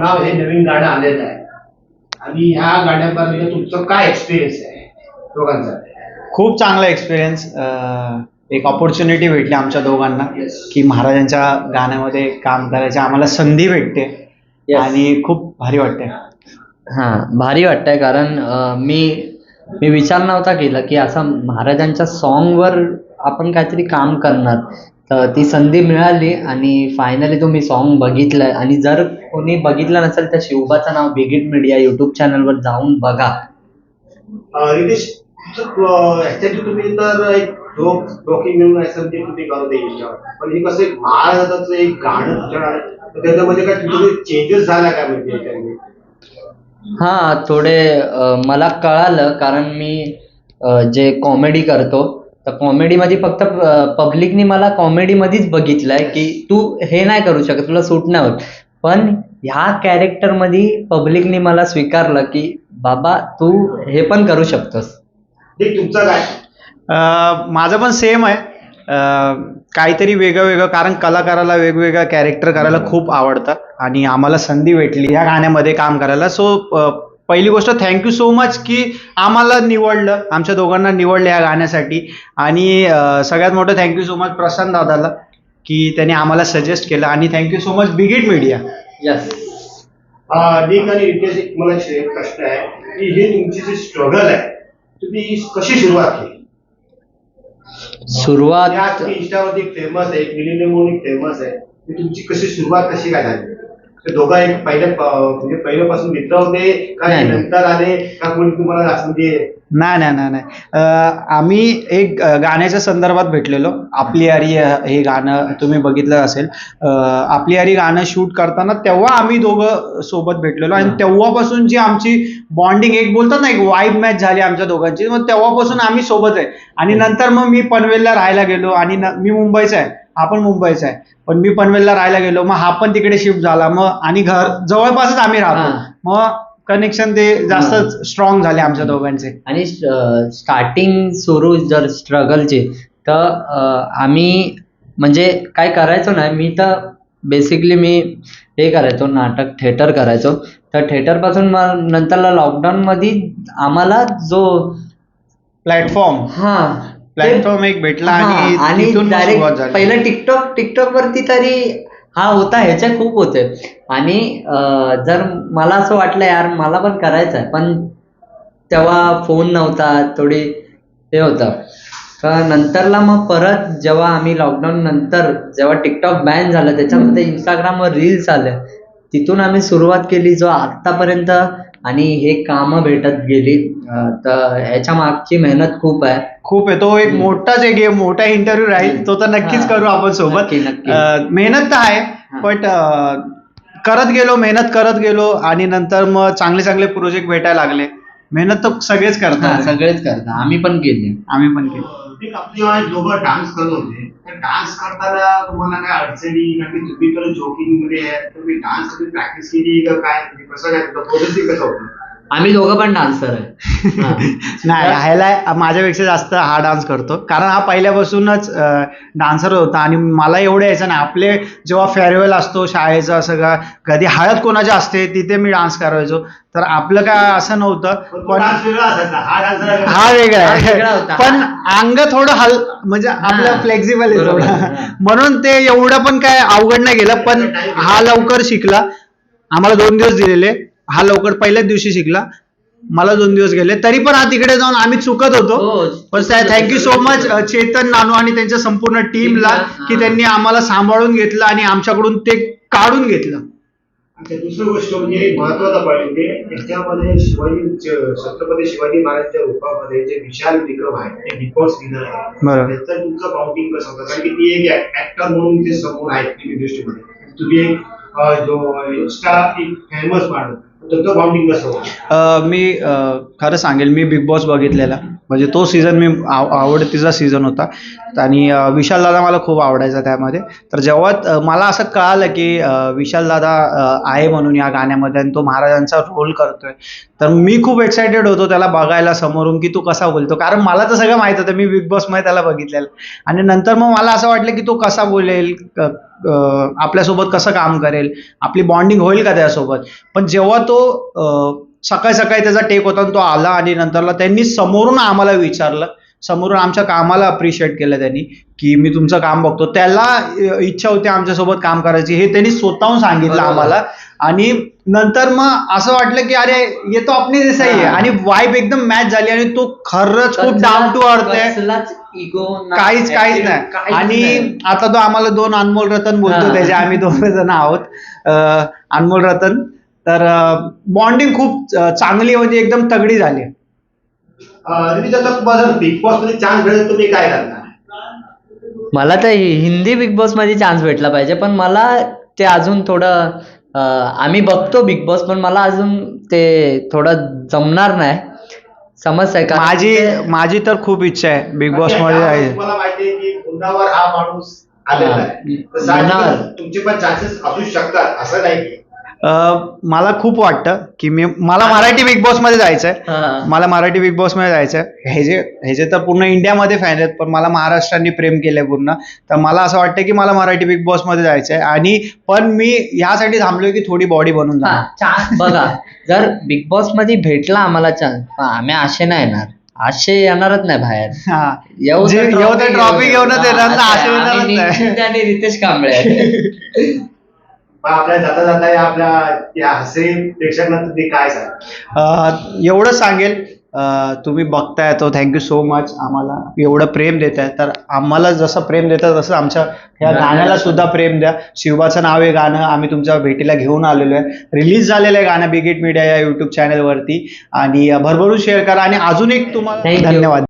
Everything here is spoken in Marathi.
नाव हे नवीन गाणं आलेलं आहे. आणि ह्या गाण्यापर्यंत तुमचं काय एक्सपिरियन्स आहे? दोघांचा. खूप चांगला एक्सपिरियन्स एक ऑपॉर्च्युनिटी भेटली आमच्या दोघांना. की महाराजांच्या गाण्यामध्ये काम करायची. आम्हाला संधी भेटते. Yes. आणि खूप भारी वाटते हा भारी वाटतंय कारण अं, मी मी विचार नव्हता केला की असं महाराजांच्या सॉन्गवर आपण काहीतरी काम करणार. तर ती संधी मिळाली आणि फायनली तुम्ही सॉन्ग बघितलंय आणि जर कोणी बघितलं नसेल तर शिवबाचं नाव बिगिट मीडिया युट्यूब चॅनलवर जाऊन बघा. रितेश तुम्ही तर एक डोक डोकी मिळून असं तुम्ही करत आहे पण हे कसं एक महाराजाचं एक गाणं तुमच्याकडे आहे. तर त्याच्यामध्ये काय तुमचे चेंजेस झाला काय म्हणजे हा थोडे मला कळालं कारण मी जे कॉमेडी करतो तर कॉमेडीमध्ये फक्त पब्लिकनी मला कॉमेडीमध्येच बघितलंय की तू हे नाही करू शकत तुला सूट नाही होत. पण ह्या कॅरेक्टरमध्ये पब्लिकनी मला स्वीकारलं की बाबा तू हे पण करू शकतोस. ठीक तुमचं काय? अं, माझं पण सेम आहे. अं, काहीतरी वेगळं वेगळं कारण कलाकाराला वेगवेगळं कॅरेक्टर करायला खूप आवडतं. आणि आम्हाला संधी भेटली या गाण्यामध्ये काम करायला. सो पहिली गोष्ट थँक्यू सो मच की आम्हाला निवडलं आमच्या दोघांना निवडलं या गाण्यासाठी. आणि सगळ्यात मोठं थँक्यू सो मच प्रशांत दादाला की त्यांनी आम्हाला सजेस्ट केलं. आणि थँक्यू सो मच बिगिट मीडिया यस आणि रितेश एक मला एक प्रश्न आहे की हे तुमची जी स्ट्रगल आहे तुम्ही कशी सुरुवात केली? सुरुवात इंस्टावरती फेमस आहे एक म्हणून फेमस आहे. ती तुमची कशी सुरुवात कशी काय झाली? ते दोघं एक पहिल्या म्हणजे पहिल्यापासून मित्र होते नाही. नंतर आले का कोणी तुम्हाला असं म्हणजे नाही नाही नाही नाही. अं, आम्ही एक अं, गाण्याच्या संदर्भात भेटलेलो. आपली आरी हे गाणं तुम्ही बघितलं असेल. अं, आपली आरी गाणं शूट करताना तेव्हा आम्ही दोघं सोबत भेटलेलो. आणि. तेव्हापासून जी आमची बॉन्डिंग एक बोलतात ना एक वाईब मॅच झाली आमच्या दोघांची. मग तेव्हापासून आम्ही सोबत आहे. आणि नंतर मग मी पनवेलला राहायला गेलो. आणि न- मी मुंबईचा आहे. हा पण मुंबईचा आहे. पण मी पनवेलला राहायला गेलो मग हा पण तिकडे शिफ्ट झाला. मग आणि घर जवळपासच आम्ही राहतो. हा. मग कनेक्शन ते जास्त. स्ट्रॉंग झाले आमच्या दोघांचे. आणि स्टार्टिंग सुरू जर स्ट्रगलची तर अं, आम्ही म्हणजे काय करायचो नाही मी तर बेसिकली मी हे करायचो नाटक थिएटर करायचो. तर थिएटरपासून मग नंतरला लॉकडाऊनमध्ये आम्हाला जो प्लॅटफॉर्म हा. प्लॅटफॉर्म एक भेटला आणि डायरेक्ट पहिलं टिकटॉक टिकटॉक वरती तरी हा होता ह्याच्या खूप होते. आणि जर मला असं वाटलं यार मला पण करायचं आहे पण तेव्हा फोन नव्हता थोडी हे होतं. तर नंतरला मग परत जेव्हा आम्ही लॉकडाऊन नंतर जेव्हा टिकटॉक बॅन झालं त्याच्यामध्ये इंस्टाग्रामवर रील्स आल्या तिथून आम्ही सुरुवात केली जो आत्तापर्यंत आणि हे कामं भेटत गेली. अं, तर ह्याच्या मागची मेहनत खूप आहे. खूप आहे. तो एक हम्म. मोठाच एक मोठा इंटरव्ह्यू राहील. तो तर नक्कीच हा. करू आपण सोबत. नक्की, नक्की. अं, मेहनत तर आहे हा. बट करत गेलो मेहनत करत गेलो आणि नंतर मग चांगले चांगले प्रोजेक्ट भेटायला लागले. मेहनत तर सगळेच हा, करतात सगळेच करतात. आम्ही पण केली. आम्ही पण केली. एक आपली दोघं डान्स करत होते. तर डान्स करताना तुम्हाला काय अडचणी कारण तुम्ही तर जोकिंगमध्ये आहे तुम्ही डान्ससाठी प्रॅक्टिस केली का काय? म्हणजे कसं काय कसं होतं? आम्ही दोघं पण डान्सर आहे. नाही ह्याला माझ्यापेक्षा जास्त हा डान्स करतो कारण हा पहिल्यापासूनच डान्सर होता आणि मला एवढं यायचं नाही आपले जेव्हा फेअरवेल असतो शाळेचं का कधी हळद कोणाची असते तिथे मी डान्स करायचो तर आपलं काय असं नव्हतं पण हा वेगळा आहे. पण अंग थोडं हल म्हणजे आपलं. फ्लेक्झिबल आहे. थोडं. म्हणून ते एवढं पण काय अवघड नाही गेलं पण हा लवकर शिकला आम्हाला दोन दिवस दिलेले हा लवकर पहिल्याच दिवशी शिकला. मला दोन दिवस गेले. तरी पण हा तिकडे जाऊन आम्ही चुकत होतो. हो. पण thank you so much Chetan Nanu आणि त्यांच्या संपूर्ण टीमला. की त्यांनी आम्हाला सांभाळून घेतलं आणि आमच्याकडून ते काढून घेतलं. दुसरी गोष्ट म्हणजे एक महत्त्वाचा पॉईंट म्हणजे याच्यामध्ये शिवाजी छत्रपती शिवाजी महाराजांच्या रूपामध्ये जे विशाल विक्रम आहे ते बॉस विनर आहे. त्याचं तुमचं काउंटिंग कसं होतं? कारण की ती एक ऍक्टर म्हणून ते समोर आहेत फिल्म इंडस्ट्रीमध्ये तुम्ही एक जो इंस्टा एक फेमस माणूस. मी खरं सांगेल मी बिग बॉस बघितलेला. म्हणजे तो सीझन मी आव आवडतीचा सीझन होता. आणि विशाल दादा मला खूप आवडायचा त्यामध्ये. तर जेव्हा मला असं कळालं की विशाल दादा आहे म्हणून या गाण्यामध्ये आणि तो महाराजांचा रोल करतोय तर मी खूप एक्सायटेड होतो त्याला बघायला समोरून की तो कसा बोलतो. कारण मला तर सगळं माहीत होतं मी बिग बॉसमध्ये त्याला बघितलेलं. आणि नंतर मग मला असं वाटलं की तो कसा बोलेल आपल्यासोबत कसं काम करेल आपली बॉन्डिंग होईल का त्यासोबत? पण जेव्हा तो सकाळी सकाळी त्याचा टेक होता आणि तो आला आणि नंतरला त्यांनी समोरून आम्हाला विचारलं. समोरून आमच्या कामाला अप्रिशिएट केलं त्यांनी की मी तुमचं काम बघतो. त्याला इच्छा होती आमच्यासोबत काम करायची हे त्यांनी स्वतःहून सांगितलं. आम्हाला. आणि नंतर मग असं वाटलं की अरे ये तो अपनी जैसा ही. आहे. आणि वाईब एकदम मॅच झाली आणि तो खरंच खूप डाऊन टू अर्थ आहे. काहीच काहीच नाही. आणि आता तो आम्हाला दोन अनमोल रतन बोलतो. त्याचे आम्ही दोन जण आहोत. अनमोल रतन तर बॉन्डिंग खूप चांगली म्हणजे एकदम तगडी झाली. बिग बॉसमध्ये चान्स मिळेल तुम्ही काय करणार? मला तर हि- हिंदी बिग बॉसमध्ये चान्स भेटला पाहिजे पण मला ते अजून थोडं अं, आम्ही बघतो बिग बॉस पण मला अजून ते थोडं जमणार नाही. समजतंय का? माझी माझी तर खूप इच्छा आहे बिग बॉसमध्ये जायची तुम्हाला माहिती आहे की गुन्हावर हा माणूस आलेला आहे. तर साहजिकच गुन्हावर. तुमचे पण चान्सेस असू शकतात असं नाही. मला खूप वाटतं की मी मला मराठी बिग बॉसमध्ये जायचंय. मला मराठी बिग बॉसमध्ये जायचं हे जे हे जे तर पूर्ण इंडियामध्ये फॅन आहेत पण मला महाराष्ट्राने प्रेम केलंय पूर्ण. तर मला असं वाटतं की मला मराठी बिग बॉसमध्ये जायचंय. आणि पण मी यासाठी थांबलोय की थोडी बॉडी बनून चान्स बघा जर बिग बॉसमध्ये भेटला आम्हाला चान्स आम्ही आशे नाही येणार. आशे येणारच नाही बाहेर. जे- trophy घेऊनच येणार असं रितेश कांबळे. आपल्या जाता जाता या आपल्या या हसे प्रेक्षकांना तुम्ही काय सांगा अं, एवढं सांगेल. तुम्ही बघताय तो. थँक्यू सो मच आम्हाला एवढं प्रेम देत आहे तर आम्हाला जसं प्रेम देतात तसं आमच्या ह्या गाण्याला सुद्धा प्रेम द्या. शिवबाचं नाव आहे गाणं. आम्ही तुमच्या भेटीला घेऊन आलेलो आहे. रिलीज झालेलं आहे गाणं बिगेट मीडिया या युट्यूब चॅनलवरती आणि भरभरून शेअर करा. आणि अजून एक तुम्हाला. धन्यवाद.